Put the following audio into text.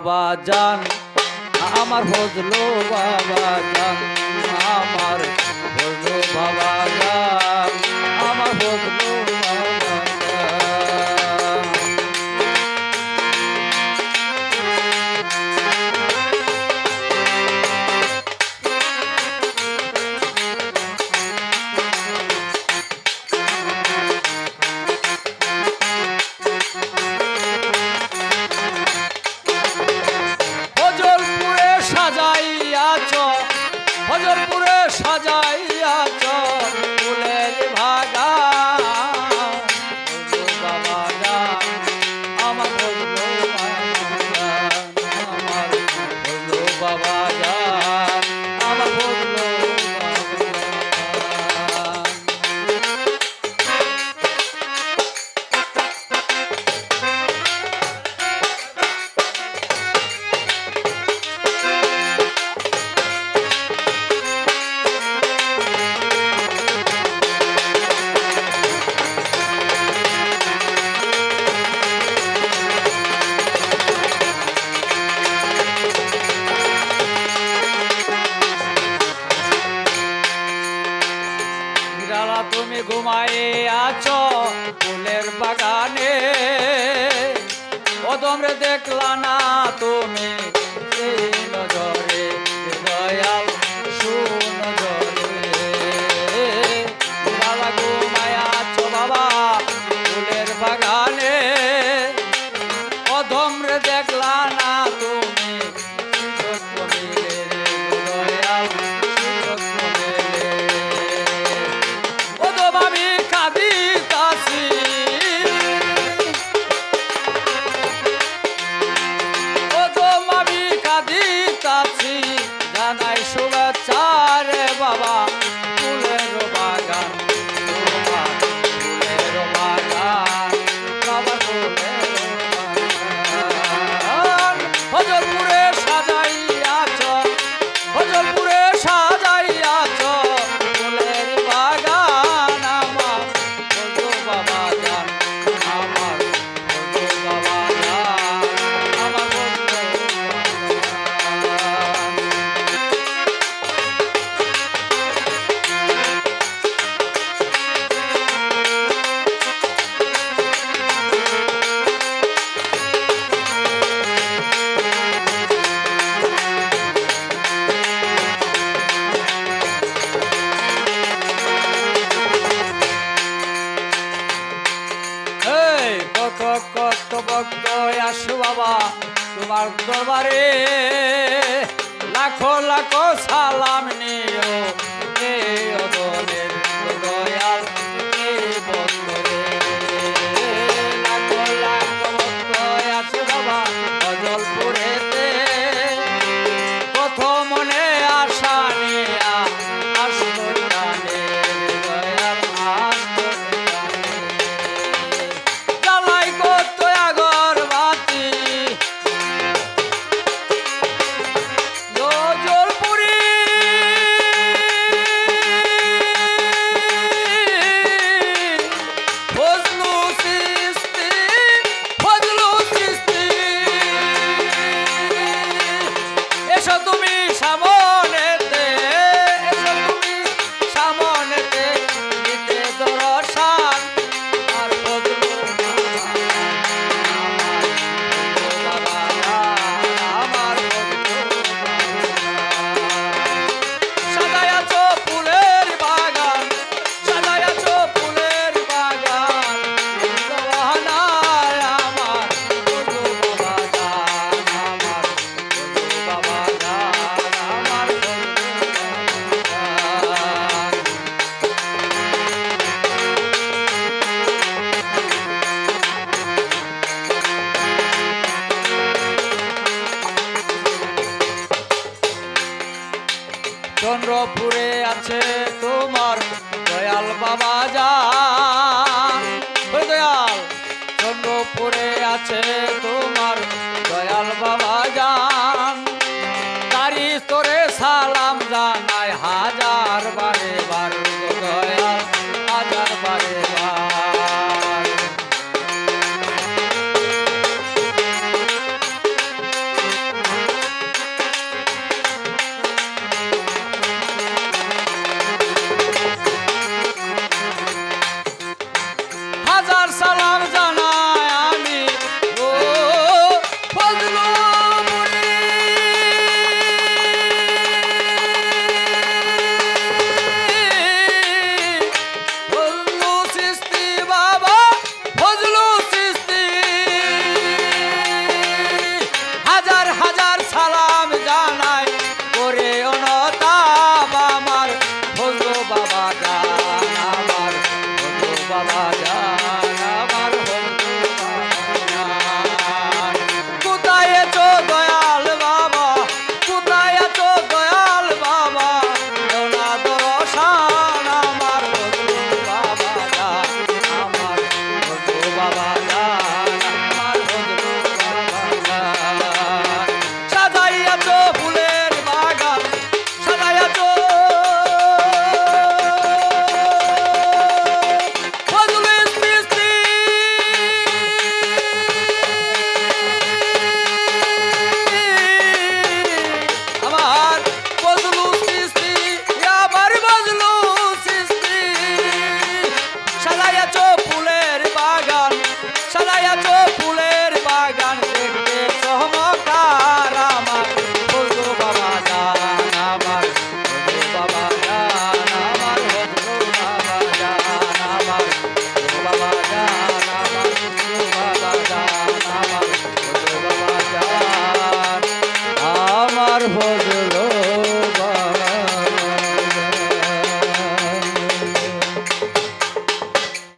বাবা জান আমার হজল বাবা জান আমার হজল বাবা জান আমার হজলো নজর তুমি ঘুমাই আছো ফুলের বাগানে? ও তোমরা দেখলা না তুমি নজরে। কত ভক্ত আসু বাবা তোমার দরবারে লাখো লাখো সালাম নিয়ে তুমি সাম চন্দ্রপুরে আছে তোমার দয়াল বাবা যা দয়াল, চন্দ্রপুরে আছে তোমার দয়াল বাবা যান তারি তোরে সালাম